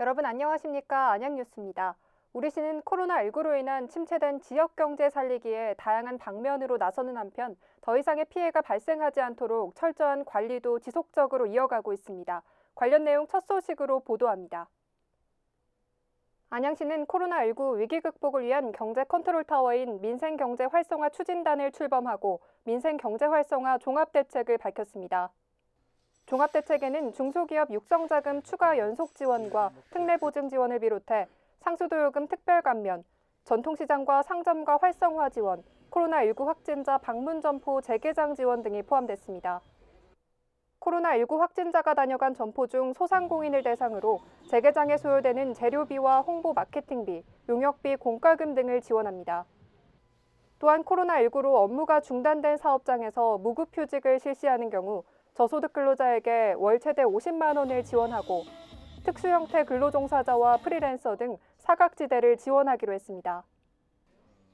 여러분 안녕하십니까? 안양뉴스입니다. 우리시는 코로나19로 인한 침체된 지역 경제 살리기에 다양한 방면으로 나서는 한편 더 이상의 피해가 발생하지 않도록 철저한 관리도 지속적으로 이어가고 있습니다. 관련 내용 첫 소식으로 보도합니다. 안양시는 코로나19 위기 극복을 위한 경제 컨트롤 타워인 민생경제 활성화 추진단을 출범하고 민생경제 활성화 종합대책을 밝혔습니다. 종합대책에는 중소기업 육성자금 추가 연속 지원과 특례 보증 지원을 비롯해 상수도요금 특별 감면, 전통시장과 상점과 활성화 지원, 코로나19 확진자 방문 점포 재개장 지원 등이 포함됐습니다. 코로나19 확진자가 다녀간 점포 중 소상공인을 대상으로 재개장에 소요되는 재료비와 홍보 마케팅비, 용역비, 공과금 등을 지원합니다. 또한 코로나19로 업무가 중단된 사업장에서 무급휴직을 실시하는 경우 저소득 근로자에게 월 최대 50만 원을 지원하고 특수 형태 근로종사자와 프리랜서 등 사각지대를 지원하기로 했습니다.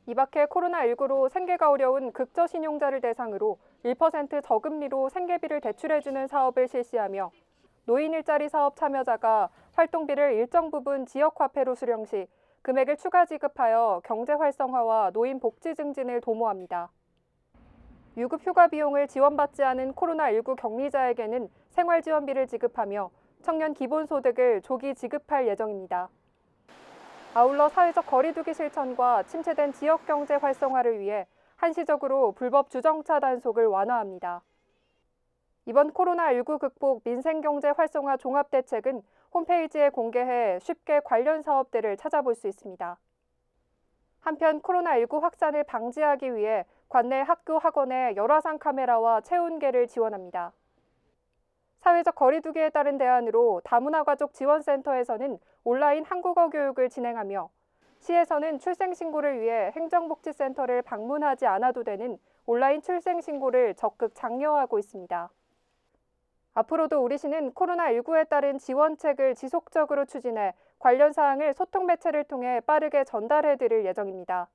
이 밖에 코로나19로 생계가 어려운 극저 신용자를 대상으로 1% 저금리로 생계비를 대출해주는 사업을 실시하며 노인 일자리 사업 참여자가 활동비를 일정 부분 지역화폐로 수령 시 금액을 추가 지급하여 경제 활성화와 노인 복지 증진을 도모합니다. 유급 휴가 비용을 지원받지 않은 코로나19 격리자에게는 생활지원비를 지급하며 청년 기본소득을 조기 지급할 예정입니다. 아울러 사회적 거리두기 실천과 침체된 지역 경제 활성화를 위해 한시적으로 불법 주정차 단속을 완화합니다. 이번 코로나19 극복 민생경제 활성화 종합대책은 홈페이지에 공개해 쉽게 관련 사업들을 찾아볼 수 있습니다. 한편 코로나19 확산을 방지하기 위해 관내 학교 학원에 열화상 카메라와 체온계를 지원합니다. 사회적 거리두기에 따른 대안으로 다문화 가족 지원센터에서는 온라인 한국어 교육을 진행하며 시에서는 출생신고를 위해 행정복지센터를 방문하지 않아도 되는 온라인 출생신고를 적극 장려하고 있습니다. 앞으로도 우리 시는 코로나19에 따른 지원책을 지속적으로 추진해 관련 사항을 소통 매체를 통해 빠르게 전달해 드릴 예정입니다.